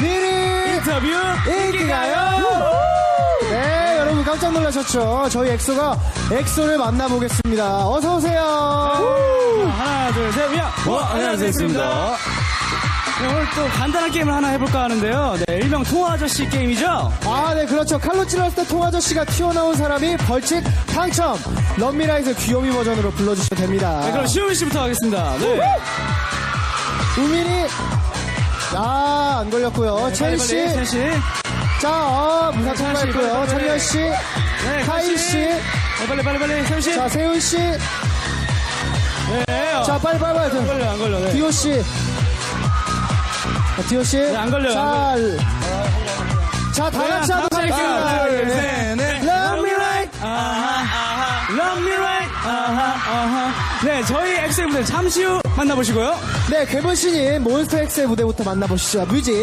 미리 인터뷰 인기가요. 네, 여러분 깜짝 놀라셨죠? 저희 엑소가 엑소를 만나보겠습니다. 어서 오세요. 하나 둘셋 야! 어, 안녕하세요, 엑소입니다. 네, 오늘 또 간단한 게임을 하나 해볼까 하는데요 네, 일명 통화 아저씨 게임이죠 아, 네, 그렇죠. 칼로 찔렀을 때 통아저씨가 튀어나온 사람이 벌칙 당첨. 런미라이트 귀요미 버전으로 불러주시면 됩니다. 네, 그럼 시우민 씨부터 하겠습니다 네. 우민이 아, 안 걸렸고요. 첸 씨. 빨리, 빨리, 첸 씨. 자, 어, 무사 빨리. 천현 씨. 네, 카이 씨. 네, 빨리 빨리 빨리 세훈 씨 자, 세훈 씨. 네, 어. 자, 빨리, 빨리, 빨리. 안 걸려 안 걸려 네. 디오 씨. 자, 디오 씨. 안 걸려요, 자, 안 자, 다 같이 다 하도록 같이 하겠습니다. 네. 셋, 넷. Love me right. 아하 아하 Love me right 네 저희 엑셀분들 잠시 후 만나보시고요 네, 괴물 신인 몬스터 X의 무대부터 만나보시죠. 뮤직.